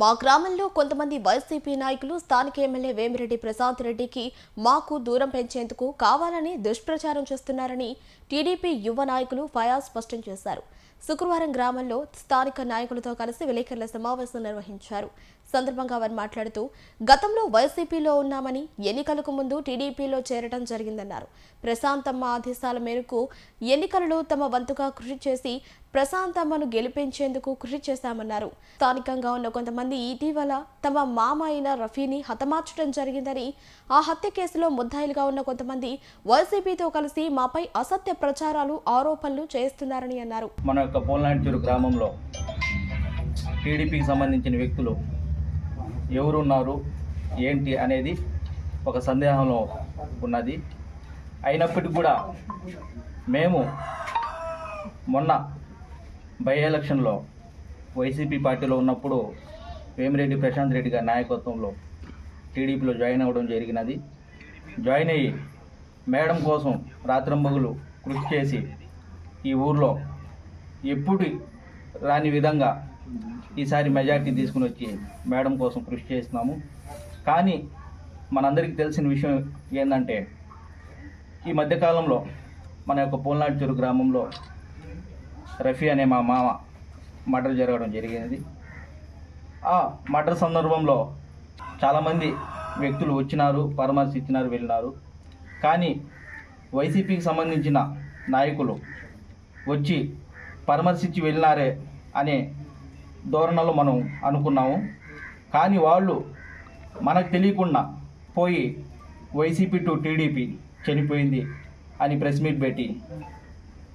మా గ్రామంలో కొంతమంది వైసీపీ నాయకులు స్థానిక ఎమ్మెల్యే వేమిరెడ్డి ప్రశాంత్ రెడ్డికి మాకు దూరం పెంచేందుకు కావాలని దుష్ప్రచారం చేస్తున్నారని టీడీపీ యువ నాయకులు ఫయాజ్ స్పష్టం చేశారు. శుక్రవారం గ్రామంలో స్థానిక నాయకులతో కలిసి విలేకరుల సమావేశం నిర్వహించారు. సందర్భంగా వారు మాట్లాడుతూ గతంలో వైసీపీలో ఉన్నామని ఎన్నికలకు ముందు టీడీపీలో చేరడం జరిగిందన్నారు. ప్రశాంతమ్మ ఆదేశాల మేరకు ఎన్నికలలో తమ వంతుగా కృషి చేసి ప్రశాంతమ్మను గెలిపించేందుకు కృషి చేశామన్నారు స్థానికంగా ఉన్న కొంతమంది ఇటీవల తమ మామ అయిన రఫీని హతమార్చడం జరిగిందని ఆ హత్య కేసులో ముద్దాయిలుగా ఉన్న కొంతమంది వైసీపీతో కలిసి మాపై అసత్య ప్రచారాలు ఆరోపణలు చేస్తున్నారని అన్నారు. మన యొక్క పోల్నాడ్చూరు గ్రామంలో టీడీపీకి సంబంధించిన వ్యక్తులు ఎవరున్నారు ఏంటి అనేది ఒక సందేహంలో ఉన్నది. అయినప్పటికీ కూడా మేము మొన్న బై ఎలక్షన్లో వైసీపీ పార్టీలో ఉన్నప్పుడు వేమిరెడ్డి ప్రశాంత్ రెడ్డి గారి నాయకత్వంలో టీడీపీలో జాయిన్ అవ్వడం జరిగినది. జాయిన్ అయ్యి మేడం కోసం రాత్రంబగులు కృషి చేసి ఈ ఊర్లో ఎప్పుడు రాని విధంగా ఈసారి మెజార్టీ తీసుకుని వచ్చి మేడం కోసం కృషి చేస్తున్నాము. కానీ మనందరికీ తెలిసిన విషయం ఏంటంటే ఈ మధ్యకాలంలో మన యొక్క పోల్నాడ్చూరు గ్రామంలో రఫీ అనే మా మామ మర్డర్ జరగడం జరిగినది. ఆ మర్డర్ సందర్భంలో చాలామంది వ్యక్తులు వచ్చినారు పరామర్శించినారు వెళ్ళినారు. కానీ వైసీపీకి సంబంధించిన నాయకులు వచ్చి పరామర్శించి వెళ్ళినారే అనే ధోరణలో మనం అనుకున్నాము. కానీ వాళ్ళు మనకు తెలియకుండా పోయి వైసీపీ టు టీడీపీ చనిపోయింది అని ప్రెస్ మీట్ పెట్టి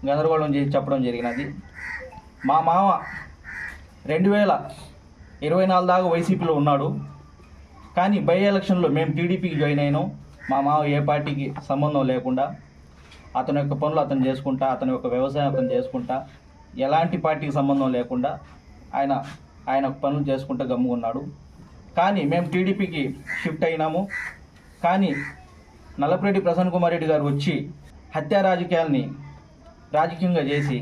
గందరగోళం చేసి చెప్పడం జరిగినది. మా మామ రెండు వేల ఇరవై నాలుగు దాకా వైసీపీలో ఉన్నాడు. కానీ బై ఎలక్షన్లో మేము టీడీపీకి జాయిన్ అయినాం. మా మామ ఏ పార్టీకి సంబంధం లేకుండా అతని యొక్క పనులు అతను చేసుకుంటా అతని యొక్క వ్యవసాయం అతను చేసుకుంటా ఎలాంటి పార్టీకి సంబంధం లేకుండా ఆయన ఆయన పనులు చేసుకుంటూ గమ్ముకున్నాడు కానీ మేము టీడీపీకి షిఫ్ట్ అయినాము. కానీ నల్లపరెడ్డి ప్రసన్న కుమార్ రెడ్డి గారు వచ్చి హత్యా రాజకీయాల్ని రాజకీయంగా చేసి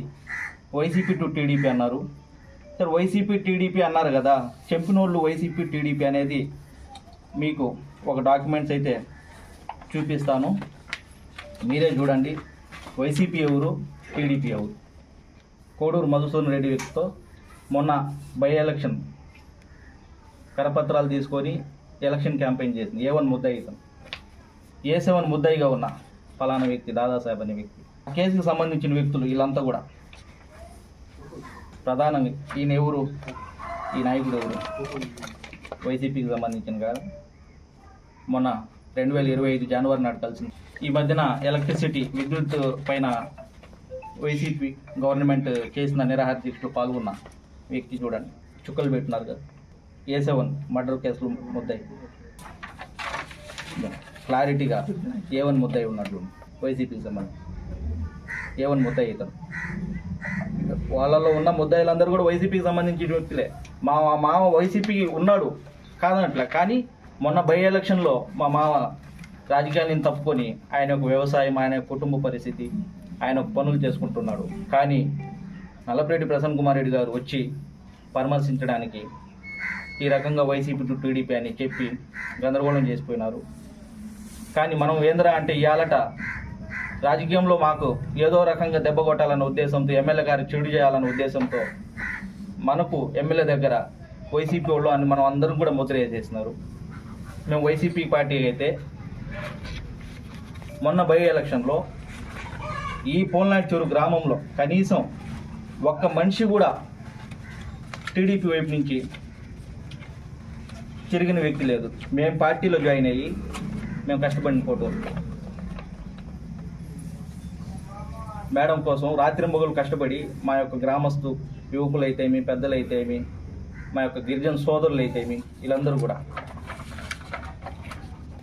వైసీపీ టు టీడీపీ అన్నారు. సార్ వైసీపీ టీడీపీ అన్నారు కదా. చెంపినోళ్ళు వైసీపీ టీడీపీ అనేది మీకు ఒక డాక్యుమెంట్స్ అయితే చూపిస్తాను. మీరే చూడండి. వైసీపీ ఎవరు? టీడీపీ ఎవరు? కోడూరు మధుసూదన్ రెడ్డి వ్యక్తితో మొన్న బై ఎలక్షన్ కరపత్రాలు తీసుకొని ఎలక్షన్ క్యాంపెయిన్ చేసింది. ఏ వన్ ముద్దాయి ఇతను. ఏ సెవెన్ ముద్దాయిగా ఉన్న ఫలానా వ్యక్తి దాదాసాహెబ్ అనే వ్యక్తి. ఆ కేసుకు సంబంధించిన వ్యక్తులు వీళ్ళంతా కూడా. ప్రధానంగా ఈయన ఎవరు? ఈ నాయకుడు ఎవరు? వైసీపీకి సంబంధించిన కాదు. మొన్న రెండు వేల ఇరవై ఐదు జనవరి నాడు కలిసింది. ఈ మధ్యన ఎలక్ట్రిసిటీ విద్యుత్ పైన వైసీపీ గవర్నమెంట్ చేసిన నిరాహార దీక్షలో పాల్గొన్న వ్యక్తి చూడండి. చుక్కలు పెట్టినారు కదా. ఏ సెవెన్ మర్డర్ కేసులు ముద్దాయి. క్లారిటీగా ఏ వన్ ముద్దయి ఉన్నాడు వైసీపీకి సంబంధించి. ఏ వన్ ముద్దాయి ఇతను వాళ్ళలో ఉన్న ముద్దాయిలందరూ కూడా వైసీపీకి సంబంధించిన వ్యక్తులే. మా మామ వైసీపీకి ఉన్నాడు కాదనట్లే కానీ మొన్న బై ఎలక్షన్లో మా మామ రాజకీయాలను తప్పుకొని ఆయన యొక్క వ్యవసాయం ఆయన కుటుంబ పరిస్థితి ఆయన పనులు చేసుకుంటున్నాడు. కానీ నల్లపరెడ్డి ప్రసన్న కుమార్ రెడ్డి గారు వచ్చి పరామర్శించడానికి ఈ రకంగా వైసీపీ టు టీడీపీ అని చెప్పి గందరగోళం చేసిపోయినారు. కానీ మనం ఏంద్రా అంటే ఇవాళట రాజకీయంలో మాకు ఏదో రకంగా దెబ్బ కొట్టాలన్న ఉద్దేశంతో ఎమ్మెల్యే గారు చెడు చేయాలన్న ఉద్దేశంతో మనకు ఎమ్మెల్యే దగ్గర వైసీపీ వాళ్ళు అని మనం అందరం కూడా ముద్ర వేసేసినారు మేము వైసీపీ పార్టీ అయితే మొన్న బై ఎలక్షన్లో ఈ పోల్నాడ్చూరు గ్రామంలో కనీసం ఒక్క మనిషి కూడా టీడీపీ వైపు నుంచి తిరిగిన వ్యక్తి లేదు. మేము పార్టీలో జాయిన్ అయ్యి మేము కష్టపడిన ఫోటో మేడం కోసం రాత్రింబగలు కష్టపడి మా యొక్క గ్రామస్తు యువకులు అయితేమి పెద్దలు అయితేమి మా యొక్క గిరిజన సోదరులు అయితేమి వీళ్ళందరూ కూడా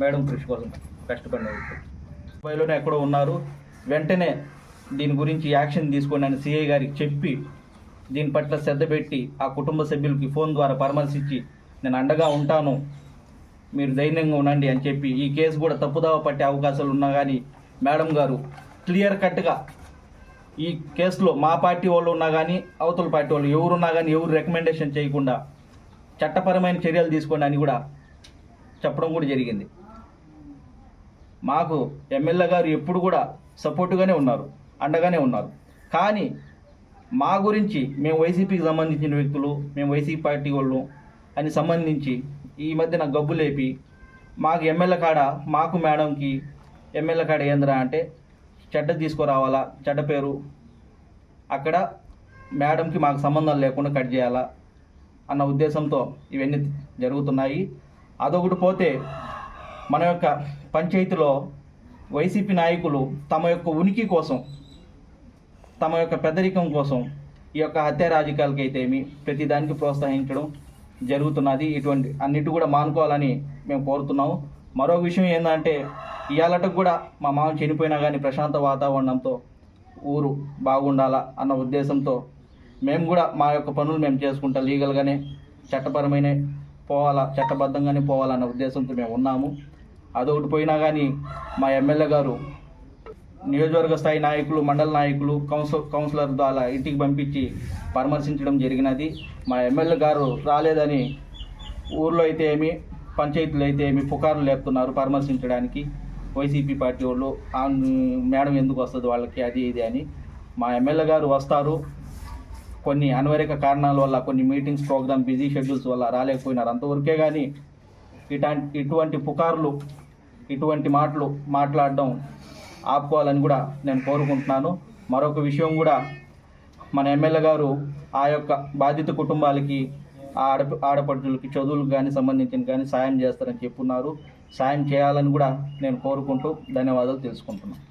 మేడం కృషి కోసం కష్టపడిన వ్యక్తులు. ముంబైలోనే ఎక్కడో ఉన్నారు. వెంటనే దీని గురించి యాక్షన్ తీసుకోండి అని సిఐ గారికి చెప్పి దీని పట్ల శ్రద్ధ పెట్టి ఆ కుటుంబ సభ్యులకి ఫోన్ ద్వారా పరామర్శించి నేను అండగా ఉంటాను మీరు ధైర్యంగా ఉండండి అని చెప్పి ఈ కేసు కూడా తప్పుదావ పట్టే అవకాశాలు ఉన్నా కానీ మేడం గారు క్లియర్ కట్గా ఈ కేసులో మా పార్టీ వాళ్ళు ఉన్నా కానీ అవతల పార్టీ వాళ్ళు ఎవరున్నా కానీ ఎవరు రికమెండేషన్ చేయకుండా చట్టపరమైన చర్యలు తీసుకోండి అని కూడా చెప్పడం కూడా జరిగింది. మాకు ఎమ్మెల్యే గారు ఎప్పుడు కూడా సపోర్టుగానే ఉన్నారు అండగానే ఉన్నారు. కానీ మా గురించి మేము వైసీపీకి సంబంధించిన వ్యక్తులు మేము వైసీపీ పార్టీ వాళ్ళు అని సంబంధించి ఈ మధ్యన గబ్బు లేపి మాకు ఎమ్మెల్యే కాడ మాకు మేడంకి ఎమ్మెల్యే కాడ ఏంద్రా అంటే చెడ్డ తీసుకురావాలా? చెడ్డ పేరు? అక్కడ మేడంకి మాకు సంబంధం లేకుండా కట్ చేయాలా? అన్న ఉద్దేశంతో ఇవన్నీ జరుగుతున్నాయి. అదొకటి పోతే మన యొక్క పంచాయతీలో వైసీపీ నాయకులు తమ యొక్క ఉనికి కోసం తమ యొక్క పెద్దరికం కోసం ఈ యొక్క హత్య రాజకీయాలకి అయితే ప్రతిదానికి ప్రోత్సహించడం జరుగుతున్నది. ఇటువంటి అన్నిటి కూడా మానుకోవాలని మేము కోరుతున్నాము. మరో విషయం ఏంటంటే ఇవాళకు కూడా మా మామ చనిపోయినా కానీ ప్రశాంత వాతావరణంతో ఊరు బాగుండాలా అన్న ఉద్దేశంతో మేము కూడా మా యొక్క పనులు మేము చేసుకుంటా. లీగల్గానే చట్టపరమైన పోవాలా చట్టబద్ధంగానే పోవాలన్న ఉద్దేశంతో మేము ఉన్నాము. అదొకటి పోయినా కానీ మా ఎమ్మెల్యే గారు నియోజకవర్గ స్థాయి నాయకులు మండల నాయకులు కౌన్సిల్ కౌన్సిలర్ ద్వారా ఇంటికి పంపించి పరామర్శించడం జరిగినది. మా ఎమ్మెల్యే గారు రాలేదని ఊర్లో అయితే ఏమి పంచాయతీలు అయితే ఏమి పుకార్లు లేపుతున్నారు పరామర్శించడానికి. వైసీపీ పార్టీ వాళ్ళు ఆ మేడం ఎందుకు వస్తుంది వాళ్ళకి అది ఇది అని మా ఎమ్మెల్యే గారు వస్తారు. కొన్ని అనివార్యక కారణాల వల్ల కొన్ని మీటింగ్స్ ప్రోగ్రామ్ బిజీ షెడ్యూల్స్ వల్ల రాలేకపోయినారు. అంతవరకే కానీ ఇటా ఇటువంటి పుకార్లు ఇటువంటి మాటలు మాట్లాడడం ఆపుకోవాలని కూడా నేను కోరుకుంటున్నాను. మరొక విషయం కూడా మన ఎమ్మెల్యే గారు ఆ యొక్క బాధిత కుటుంబాలకి ఆడ ఆడపడుచులకి చదువులకు కానీ సంబంధించిన కానీ సాయం చేస్తారని చెప్పున్నారు. సాయం చేయాలని కూడా నేను కోరుకుంటూ ధన్యవాదాలు తెలుసుకుంటున్నాను.